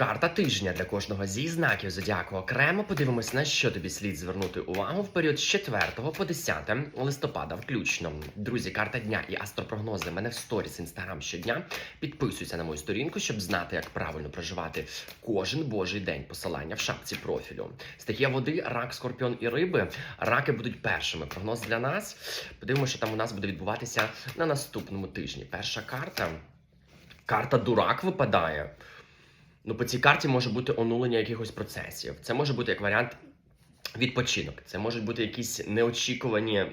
Карта тижня для кожного зі знаків зодіаку окремо. Подивимось, на що тобі слід звернути увагу в період з 4 по 10 листопада, включно. Друзі, карта дня і астропрогнози. Мене в сторіс інстаграм щодня. Підписуйся на мою сторінку, щоб знати, як правильно проживати кожен божий день. Посилання в шапці профілю. Стихія води, рак, скорпіон і риби. Раки будуть першими. Прогноз для нас. Подивимося, що там у нас буде відбуватися на наступному тижні. Перша карта. Карта дурак випадає. Ну, по цій карті може бути онулення якихось процесів. Це може бути як варіант відпочинок. Це можуть бути якісь неочікувані.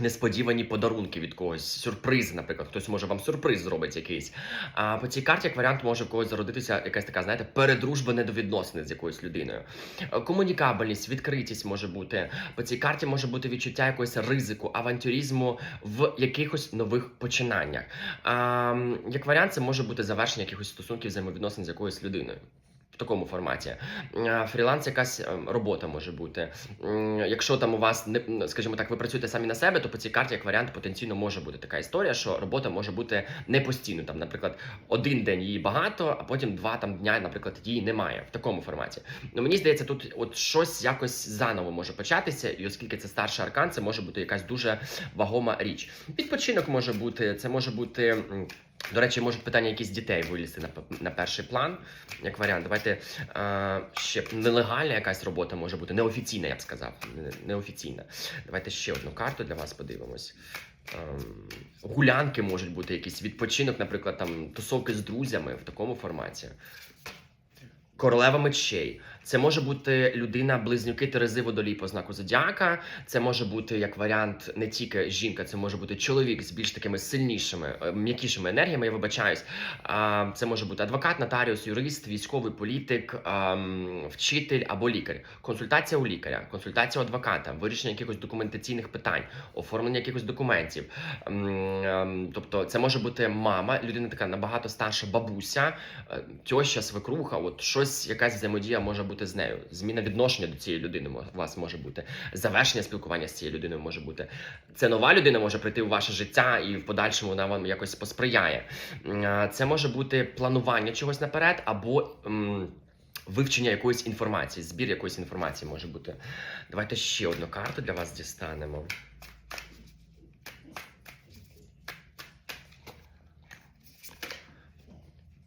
Несподівані подарунки від когось, сюрпризи, наприклад, хтось може вам сюрприз зробить якийсь. А по цій карті, як варіант, може в когось зародитися якась така, знаєте, передружба недовідносини з якоюсь людиною. Е, Комунікабельність, відкритість може бути. По цій карті може бути відчуття якогось ризику, авантюризму в якихось нових починаннях. А, як варіант, це може бути завершення якихось стосунків взаємовідносин з якоюсь людиною. Такому форматі фріланс, якась е, робота може бути. Якщо там у вас не скажімо так, ви працюєте самі на себе, то по цій карті як варіант потенційно може бути така історія, що робота може бути не постійно. Там, наприклад, один день її багато, а потім два там дня, наприклад, її немає в такому форматі. Ну мені здається, тут от щось якось заново може початися, і оскільки це старший аркан, це може бути якась дуже вагома річ. Відпочинок може бути, це може бути. До речі, можуть питання якісь дітей вилізти на, на перший план, як варіант. Давайте е, ще нелегальна якась робота може бути, неофіційна, я б сказав. Неофіційна. Давайте ще одну карту для вас подивимось. Ем, гулянки можуть бути якісь відпочинок, наприклад, там тусовки з друзями в такому форматі. Королева мечей. Це може бути людина, близнюки Терези водолій по знаку зодіака. Це може бути як варіант не тільки жінка, це може бути чоловік з більш такими сильнішими, е, м'якішими енергіями. Я вибачаюсь. Це може бути адвокат, нотаріус, юрист, військовий політик, вчитель або лікар. Консультація у лікаря, консультація у адвоката, вирішення якихось документаційних питань, оформлення якихось документів. Ем, Тобто, це може бути мама, людина така набагато старша бабуся, е, тьоща, свекруха, от щось, якась взаємодія може бути з нею. Зміна відношення до цієї людини у вас може бути. Завершення спілкування з цією людиною може бути. Це нова людина може прийти у ваше життя і в подальшому вона вам якось посприяє. Це може бути планування чогось наперед або. Вивчення якоїсь інформації, збір якоїсь інформації може бути. Давайте ще одну карту для вас дістанемо.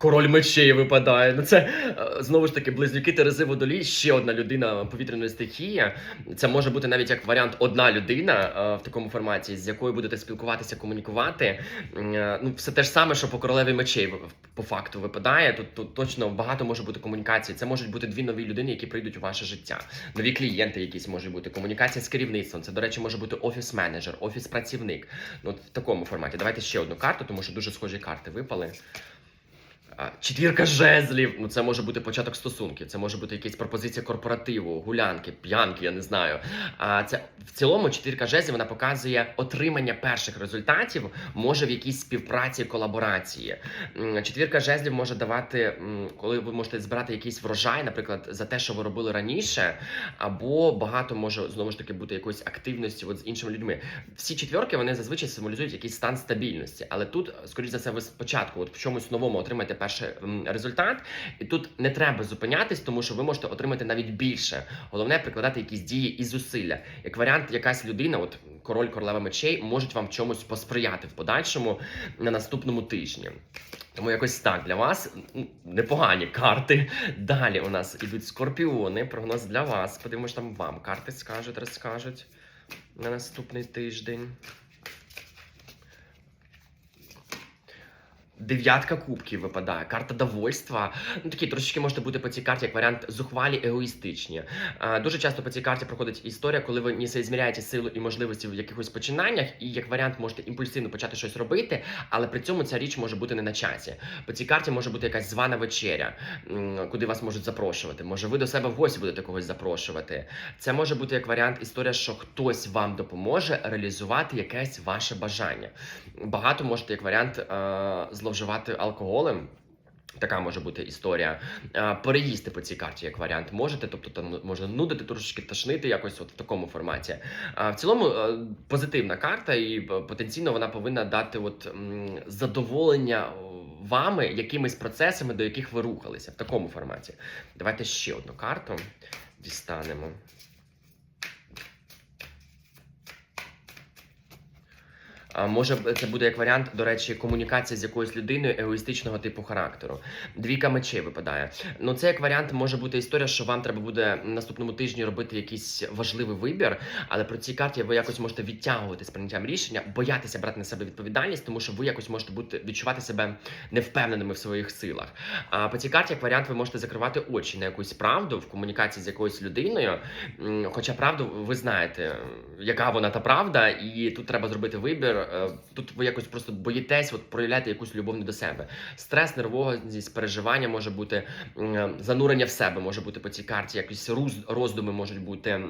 Король мечей випадає. Ну це е, знову ж таки близнюки Терези Водолій, ще одна людина повітряної стихії. Це може бути навіть як варіант одна людина е, в такому форматі, з якою будете спілкуватися, комунікувати. Е, Ну, все те ж саме, що по королеві мечей по факту випадає. Тут, тут точно багато може бути комунікації. Це можуть бути дві нові людини, які прийдуть у ваше життя. Нові клієнти, якісь можуть бути. Комунікація з керівництвом. Це, до речі, може бути офіс-менеджер, офіс-працівник. Ну, от в такому форматі. Давайте ще одну карту, тому що дуже схожі карти випали. Четвірка жезлів. Ну, це може бути початок стосунків, це може бути якась пропозиція корпоративу, гулянки, п'янки, я не знаю. А це в цілому четвірка жезлів вона показує отримання перших результатів, може в якійсь співпраці, колаборації. Четвірка жезлів може давати, коли ви можете збирати якийсь врожай, наприклад, за те, що ви робили раніше, або багато може знову ж таки бути якоїсь активності от з іншими людьми. Всі четвірки вони зазвичай символізують якийсь стан стабільності, але тут, скоріш за все, ви спочатку, от в чомусь новому отримаєте перший результат, і тут не треба зупинятись, тому що ви можете отримати навіть більше. Головне прикладати якісь дії і зусилля. Як варіант, якась людина, от король королева мечей, можуть вам чомусь посприяти в подальшому на наступному тижні. Тому якось так для вас непогані карти. Далі у нас ідуть скорпіони. Прогноз для вас. Подивимось, там вам карти скажуть, розкажуть на наступний тиждень. Дев'ятка кубків випадає, карта довольства. Ну такі трошечки можете бути по цій карті як варіант зухвалі егоїстичні. А, дуже часто по цій карті проходить історія, коли ви не соізміряєте силу і можливості в якихось починаннях, і як варіант можете імпульсивно почати щось робити, але при цьому ця річ може бути не на часі. По цій карті може бути якась звана вечеря, куди вас можуть запрошувати. Може, ви до себе в гості будете когось запрошувати. Це може бути як варіант історія, що хтось вам допоможе реалізувати якесь ваше бажання. Багато можете як варіант е, зловживати алкоголем. Така може бути історія. Е, Переїсти по цій карті як варіант можете, тобто там може нудити трошечки тошнити якось от в такому форматі. В цілому е, позитивна карта, і е, потенційно вона повинна дати от задоволення вами якимись процесами, до яких ви рухалися в такому форматі. Давайте ще одну карту дістанемо. А може це буде як варіант, до речі, комунікація з якоюсь людиною егоїстичного типу характеру. Двійка мечей випадає. Ну це як варіант може бути історія, що вам треба буде наступному тижні робити якийсь важливий вибір, але про цій карті ви якось можете відтягувати з прийняттям рішення, боятися брати на себе відповідальність, тому що ви якось можете бути відчувати себе невпевненими в своїх силах. А по цій карті, як варіант, ви можете закривати очі на якусь правду в комунікації з якоюсь людиною. Хоча правду ви знаєте, яка вона та правда, і тут треба зробити вибір. Е, Тут ви якось просто боїтесь от, проявляти якусь любов не до себе. Стрес, нервозність, переживання може бути, занурення в себе може бути по цій карті, якісь роз- роздуми можуть бути.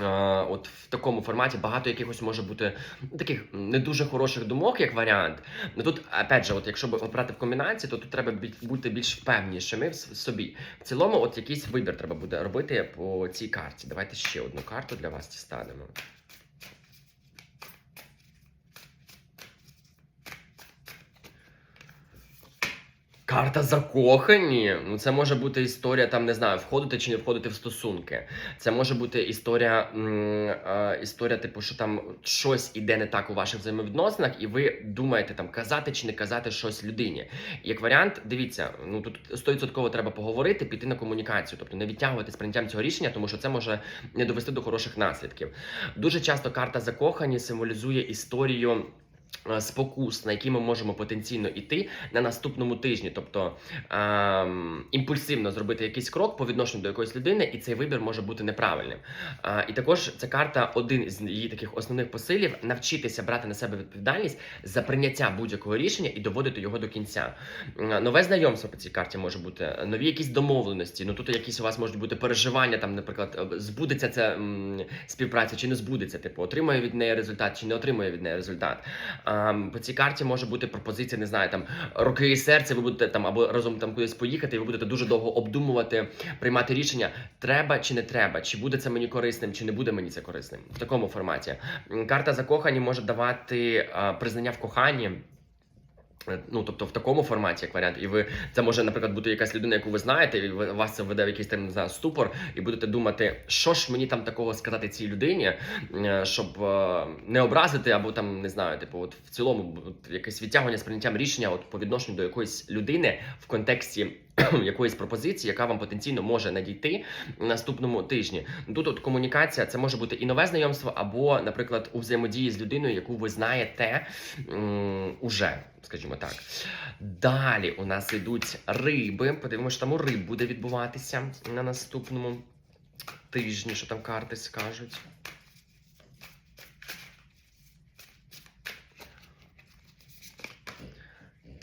Е, От в такому форматі багато якихось може бути таких не дуже хороших думок, як варіант. Ну тут, опять же, от якщо б брати в комбінації, то тут треба бути більш впевнішими в собі. В цілому, от якийсь вибір треба буде робити по цій карті. Давайте ще одну карту для вас дістанемо. Карта закохані. Ну, це може бути історія, там не знаю, входити чи не входити в стосунки. Це може бути історія, е, історія, типу, що там щось іде не так у ваших взаємовідносинах, і ви думаєте там казати чи не казати щось людині. Як варіант, дивіться, ну тут 100% треба поговорити, піти на комунікацію, тобто не відтягувати з прийняттям цього рішення, тому що це може не довести до хороших наслідків. Дуже часто карта закохані символізує історію. Е, Спокус, на які ми можемо потенційно іти на наступному тижні, тобто ем, імпульсивно зробити якийсь крок по відношенню до якоїсь людини, і цей вибір може бути неправильним. А, і також ця карта один з її таких основних посилів навчитися брати на себе відповідальність за прийняття будь-якого рішення і доводити його до кінця. М, Нове знайомство по цій карті може бути, нові якісь домовленості. Ну тут якісь у вас можуть бути переживання, там, наприклад, е, збудеться ця м, співпраця чи не збудеться, типу, отримує від неї результат чи не отримує від неї результат. А, по цій карті може бути пропозиція, не знаю, там руки і серце, ви будете там або разом там кудись поїхати, і ви будете дуже довго обдумувати, приймати рішення, треба чи не треба, чи буде це мені корисним, чи не буде мені це корисним. В такому форматі. Карта закохані може давати признання в коханні. Е, Ну, тобто в такому форматі, як варіант, і ви це може, наприклад, бути якась людина, яку ви знаєте, і вас це веде в якийсь там не ступор, і будете думати, що ж мені там такого сказати цій людині, е, щоб е, не образити, або там не знаю, типу, от в цілому от, якесь відтягування з прийняттям рішення от по відношенню до якоїсь людини в контексті якоїсь пропозиції, яка вам потенційно може надійти наступному тижні. Тут от комунікація це може бути і нове знайомство, або, наприклад, у взаємодії з людиною, яку ви знаєте уже, скажімо так. Далі у нас йдуть риби. Подивимося, там у риб буде відбуватися на наступному тижні, що там карти скажуть.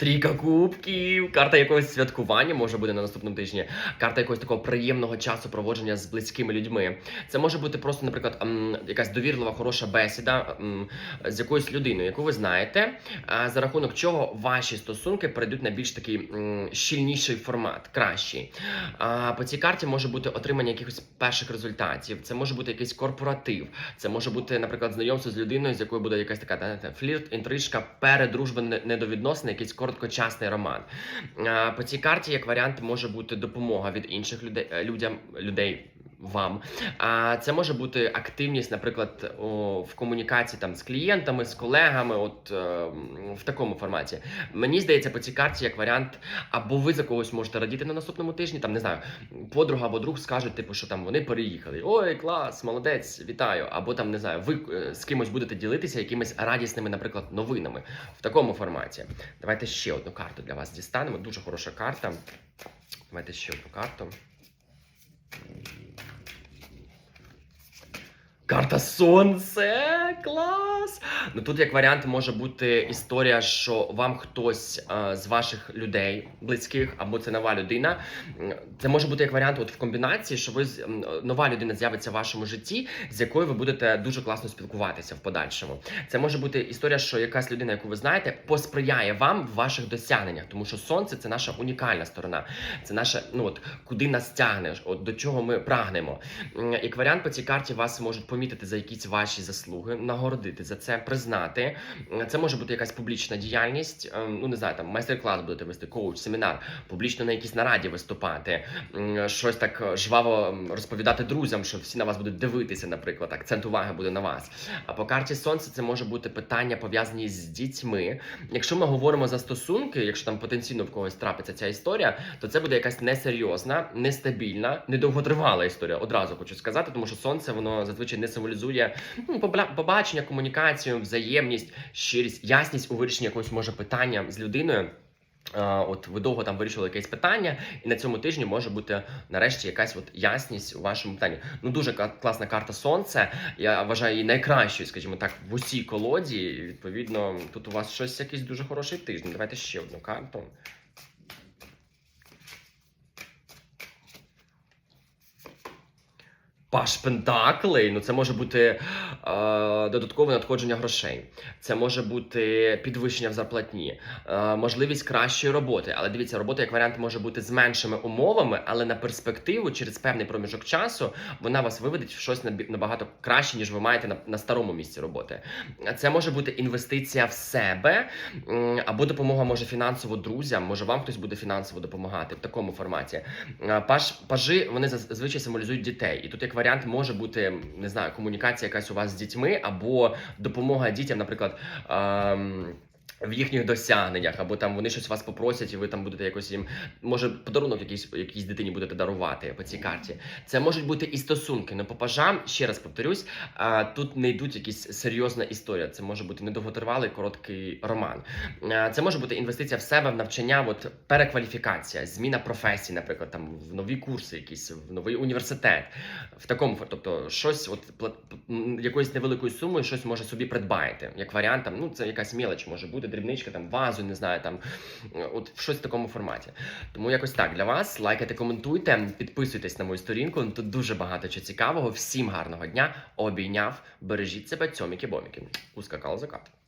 Трійка кубків, карта якогось святкування може бути на наступному тижні. Карта якогось такого приємного часу проводження з близькими людьми. Це може бути просто, наприклад, якась довірлива, хороша бесіда з якоюсь людиною, яку ви знаєте, за рахунок чого ваші стосунки перейдуть на більш такий щільніший формат, кращий. По цій карті може бути отримання якихось перших результатів. Це може бути якийсь корпоратив. Це може бути, наприклад, знайомство з людиною, з якою буде якась така флірт, інтрижка, передружба не- недовідносини, якийсь короткочасний роман. По цій карті, як варіант, може бути допомога від інших людей людям людей. Вам а це може бути активність, наприклад, в комунікації там з клієнтами, з колегами, от е, в такому форматі. Мені здається, по цій карті як варіант, або ви за когось можете радіти на наступному тижні. Там не знаю, подруга або друг скажуть, типу, що там вони переїхали. Ой, клас, молодець, вітаю. Або там не знаю, ви е, з кимось будете ділитися якимись радісними, наприклад, новинами в такому форматі. Давайте ще одну карту для вас дістанемо. Дуже хороша карта. Давайте ще одну карту. Карта Сонце! Клас! Ну тут як варіант може бути історія, що вам хтось е, з ваших людей близьких, або це нова людина. Це може бути як варіант, от в комбінації, що ви нова людина з'явиться в вашому житті, з якою ви будете дуже класно спілкуватися в подальшому. Це може бути історія, що якась людина, яку ви знаєте, посприяє вам в ваших досягненнях, тому що сонце це наша унікальна сторона. Це наше, ну от куди нас тягне, от до чого ми прагнемо. Як варіант по цій карті вас можуть помітити помітити за якісь ваші заслуги, нагородити за це, признати. Е, Це може бути якась публічна діяльність. е, Ну не знаю, там майстер-клас будете вести, коуч, семінар, публічно на якійсь нараді виступати, щось так жваво розповідати друзям, що всі на вас будуть дивитися, наприклад, акцент уваги буде на вас. А по карті сонця це може бути питання пов'язані з дітьми. Якщо ми говоримо за стосунки, якщо там потенційно в когось трапиться ця історія, то це буде якась несерйозна, нестабільна, недовготривала історія. Одразу хочу сказати, тому що сонце воно зазвичай не символізує ну, побачення, комунікацію, взаємність, щирість, ясність у вирішенні якогось може питання з людиною. От ви довго там вирішили якесь питання, і на цьому тижні може бути нарешті якась от ясність у вашому питанні. Ну дуже класна карта сонце. Я вважаю її найкращою, скажімо так, в усій колоді. Відповідно, тут у вас щось якийсь дуже хороший тиждень. Давайте ще одну карту. Паш Пентаклей, ну це може бути е, додаткове надходження грошей, це може бути підвищення в зарплатні, е, можливість кращої роботи. Але дивіться, робота як варіант може бути з меншими умовами, але на перспективу через певний проміжок часу вона вас виведе в щось набагато краще, ніж ви маєте на, на старому місці роботи. Це може бути інвестиція в себе м, або допомога може фінансово друзям. Може вам хтось буде фінансово допомагати в такому форматі. Е, Паж, пажи вони зазвичай символізують дітей, і тут як варіант може бути не знаю, комунікація якась у вас з дітьми, або допомога дітям, наприклад. ем, в їхніх досягненнях, або там вони щось вас попросять, і ви там будете якось їм, може, подарунок якийсь якійсь дитині будете дарувати по цій карті. Це можуть бути і стосунки. Ну, по пажам, ще раз повторюсь, тут не йдуть якісь серйозна історія. Це може бути недовготривалий короткий роман. Це може бути інвестиція в себе, в навчання, от перекваліфікація, зміна професії, наприклад, там в нові курси, якісь в новий університет. В такому тобто щось, от якоюсь невеликою сумою, щось може собі придбаєте. Як варіант, там, ну це якась мілоч може бути, дрібничка, там вазу, не знаю, там от щось в такому форматі. Тому якось так для вас. Лайкайте, коментуйте, підписуйтесь на мою сторінку. Тут дуже багато чого цікавого. Всім гарного дня. Обійняв, бережіть себе, цьоміки-боміки. Ускакала закат.